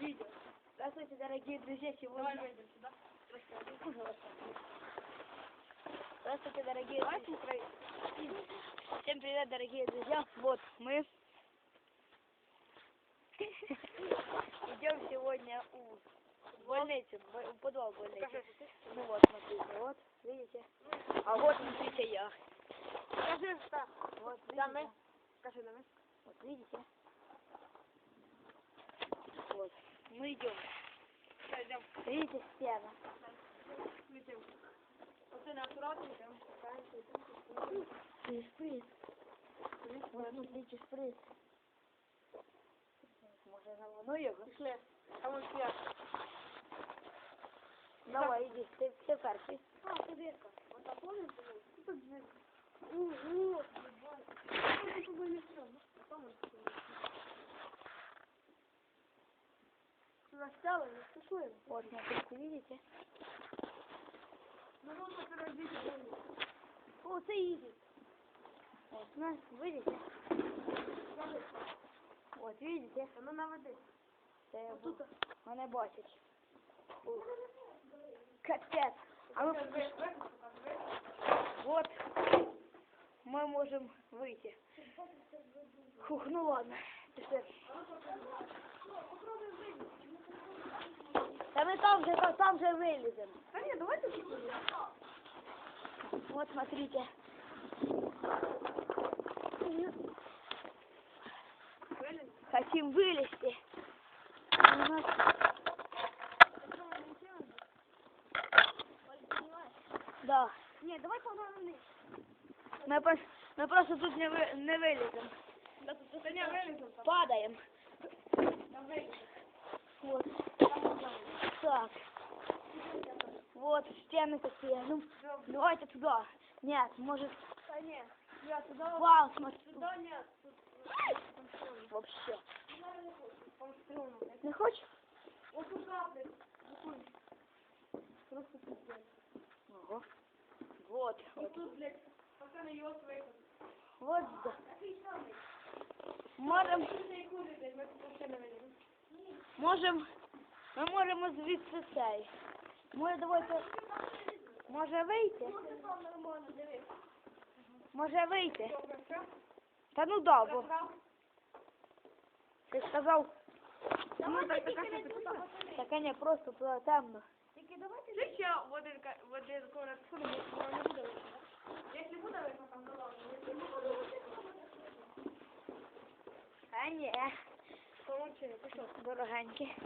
Видео. Здравствуйте, дорогие друзья, сегодня... выйдем сюда. Здравствуйте, дорогие друзья. Всем привет, дорогие друзья. Вот мы идем сегодня у больницу, в подвал больницы. Ну вот, смотрите, вот, видите. А вот, смотрите, я. Покажи, что. Вот, видите. давай. Вот, видите. Вот, мы идем. Все, идем. Видите, стена. Летим. Оце не акуратненько. И шприц. Вот, смотрите, шприц. Може, на його? Пішли. А вон я. Давай, иди, ты, ты перший. А, це дирка. Ота помниш? Тут дирка. Ого. Тут були все. Настало, не спешуем. Вот, смотрите, видите? Ну, нужно переодеть. О, це иди. Вот, ну, видите? Вот, видите? А ну наведи. Це я Тут. Мене бачить. Ух. Капець. А ну, вот. Мы можем выйти. Фух, ну ладно. Пішли. Та ми там же, там, там же виліземо. Да нет, давайте тут. Вот, смотрите. Хотим вылезти. А у нас... Да. Нет, давай погнали вниз. Мы, мы просто тут не, вы... не вылезем. Да тут это не вылезем. Падаем. Там вылезем. Вот. Так. Вот стены такие. Ну, давайте туда. Нет, может... Да нет. Я туда. Вау, смотри. Туда нет. Тут Вообще. Не хочешь? Вот туда, блядь. Просто блядь. Ого. Вот. Вот. тут, блядь, пока на его выход. Вот. да. Можем, можем, Ми можемо звідси цей. Може, давайте. Може вийти? Може вийти? Та ну добре. Ти сказав. Ну, так, так, так, так, так, ні, просто було темно. Тільки давайте ще ще один, один город сходимо, не буде вийти. Якщо буде вийти, там голову. А ні. Короче, пішов. Дорогенький.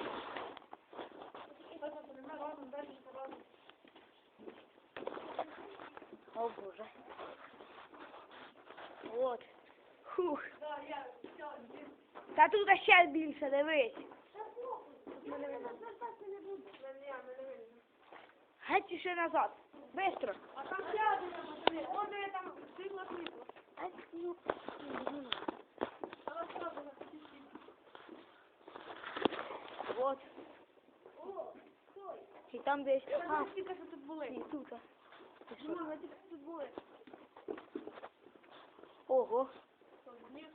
що? дорогенькі. Ось це не разом, далі не разом. О боже. Вот. Фух. Да, я, все, дід. Та тут ще більше, дивись. Тут мене видно. не буде. Мене, мене видно. Геть ще назад. Бистро. А там ще один, пацани. Он де там світло світло. там десь. А, А, тільки що тут були. ні, тут. Ти що? Ну, ми тільки що тут були. Ого. Що, ні?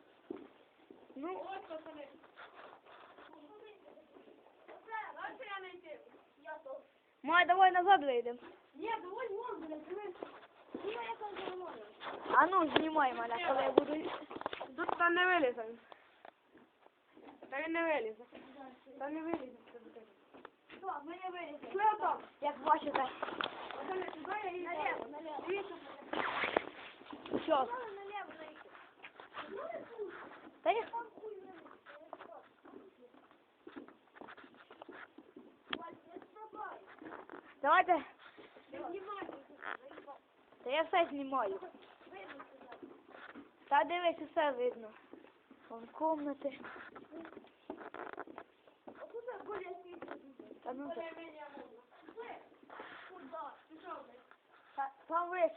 Ну, Ось, пацани. Дальше я не йти. Я то. Май, давай назад вийдемо. Ні, доволі вон, блядь, дивись. Ну, я там нормально. А ну, знімай мене, коли я буду. Тут там не вилізе. Та він не вилізе. Та не вилізе. Так, ми не виліземо. Що там? Як бачите. Що? Та я... Давайте. Та я все знімаю. Та дивись, все видно. Вон комнати.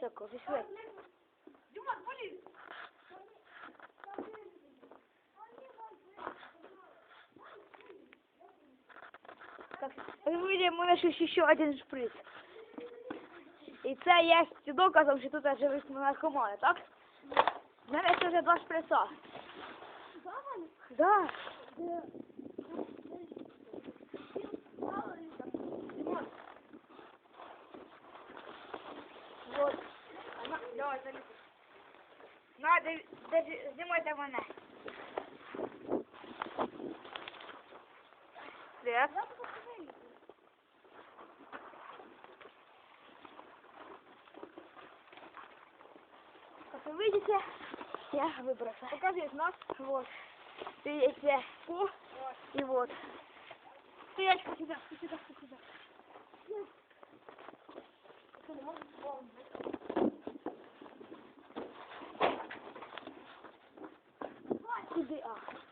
Там високо, пішли. Димон, поліз. Так, як ми бачимо, у нас ще ще один шприц. І це є доказом, що тут живуть наркомани, так? У мене ще вже два шприца. Да. Див- держи- знімайте мене. Привет. Как вы видите, я выбрался. Покажи нас. Вот. Видите? О, И вот. стоять сюда, сюда, сюда. Что, не можешь? Вон, Сюди, а.